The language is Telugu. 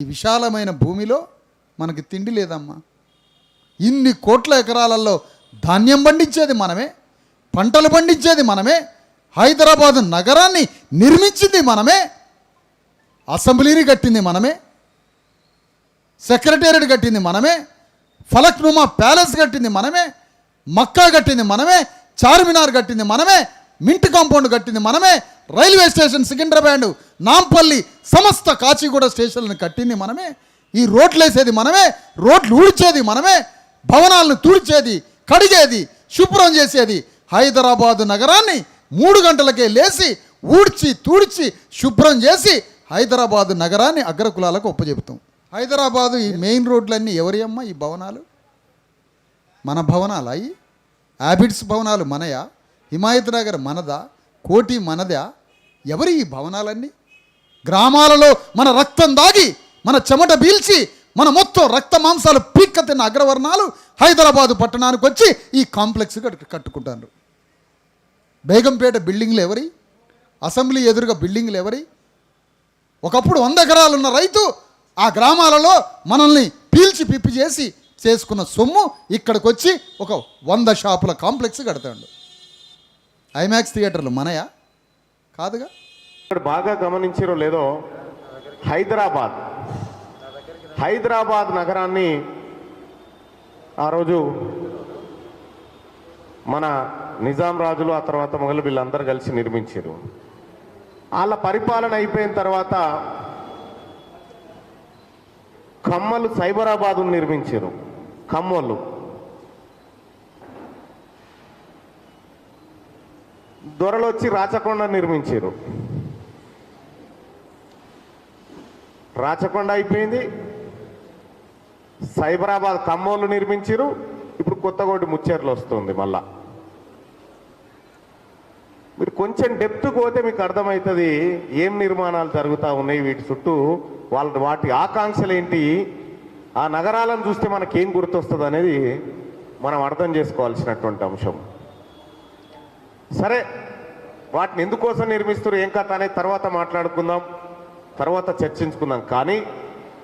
ఈ విశాలమైన భూమిలో మనకి తిండి లేదమ్మా. ఇన్ని కోట్ల ఎకరాలలో ధాన్యం పండించేది మనమే పంటలు పండించేది మనమే హైదరాబాదు నగరాన్ని నిర్మించింది మనమే అసెంబ్లీని కట్టింది మనమే సెక్రటేరియట్ కట్టింది మనమే ఫలక్నుమా ప్యాలెస్ కట్టింది మనమే మక్కా కట్టింది మనమే చార్మినార్ కట్టింది మనమే మింట్ కాంపౌండ్ కట్టింది మనమే. రైల్వే స్టేషన్ సికింద్రాబాద్ నాంపల్లి సమస్త కాచిగూడ స్టేషన్లను కట్టింది మనమే. ఈ రోడ్లు వేసేది మనమే రోడ్లు ఊడ్చేది మనమే భవనాలను తుడిచేది కడిగేది శుభ్రం చేసేది హైదరాబాదు నగరాన్ని మూడు గంటలకే లేచి ఊడ్చి తుడిచి శుభ్రం చేసి హైదరాబాదు నగరాన్ని అగ్రకులాలకు ఒప్పజెపుతాం హైదరాబాదు ఈ మెయిన్ రోడ్లన్నీ ఎవరి అమ్మ ఈ భవనాలు? మన భవనాలు అయి హ్యాబిట్స్ భవనాలు మనయా? హిమాయత్ నగర్ మనదా కోటి మనదా ఎవరి ఈ భవనాలన్నీ? గ్రామాలలో మన రక్తం దాగి మన చెమట పీల్చి మన మొత్తం రక్త మాంసాలు పీక్క తిన్న అగ్రవర్ణాలు హైదరాబాదు పట్టణానికి వచ్చి ఈ కాంప్లెక్స్ కట్టు- కట్టుకుంటారు. బేగంపేట బిల్డింగ్లు ఎవరి? అసెంబ్లీ ఎదురుగా బిల్డింగ్లు ఎవరి? ఒకప్పుడు వంద ఎకరాలున్న రైతు ఆ గ్రామాలలో మనల్ని పీల్చి పిప్పి చేసి చేసుకున్న సొమ్ము ఇక్కడికి వచ్చి ఒక వంద షాపుల కాంప్లెక్స్ కడతాడు. ఐమాక్స్ థియేటర్లు మనయా? కాదుగా? ఇక్కడ బాగా గమనించారో లేదో హైదరాబాద్. హైదరాబాద్ నగరాన్ని ఆ రోజు మన నిజాం రాజులు ఆ తర్వాత మొగలు వీళ్ళందరూ కలిసి నిర్మించారు వాళ్ళ పరిపాలన అయిపోయిన తర్వాత కమ్మలు సైబరాబాద్ నిర్మించారు కమ్మోళ్ళు. దొరలు వచ్చి రాచకొండ నిర్మించారు. రాచకొండ అయిపోయింది. సైబరాబాద్ ఖమ్మోళ్ళు నిర్మించారు. ఇప్పుడు కొత్తగోటి ముచ్చేర్లు వస్తుంది మళ్ళా. మీరు కొంచెం డెప్త్ పోతే మీకు అర్థమవుతుంది ఏం నిర్మాణాలు జరుగుతూ ఉన్నాయి వీటి చుట్టూ వాళ్ళ వాటి ఆకాంక్షలు ఏంటి ఆ నగరాలను చూస్తే మనకేం గుర్తొస్తుంది అనేది మనం అర్థం చేసుకోవాల్సినటువంటి అంశం. సరే వాటిని ఎందుకోసం నిర్మిస్తారు ఏం కథ అనేది తర్వాత మాట్లాడుకుందాం తర్వాత చర్చించుకుందాం. కానీ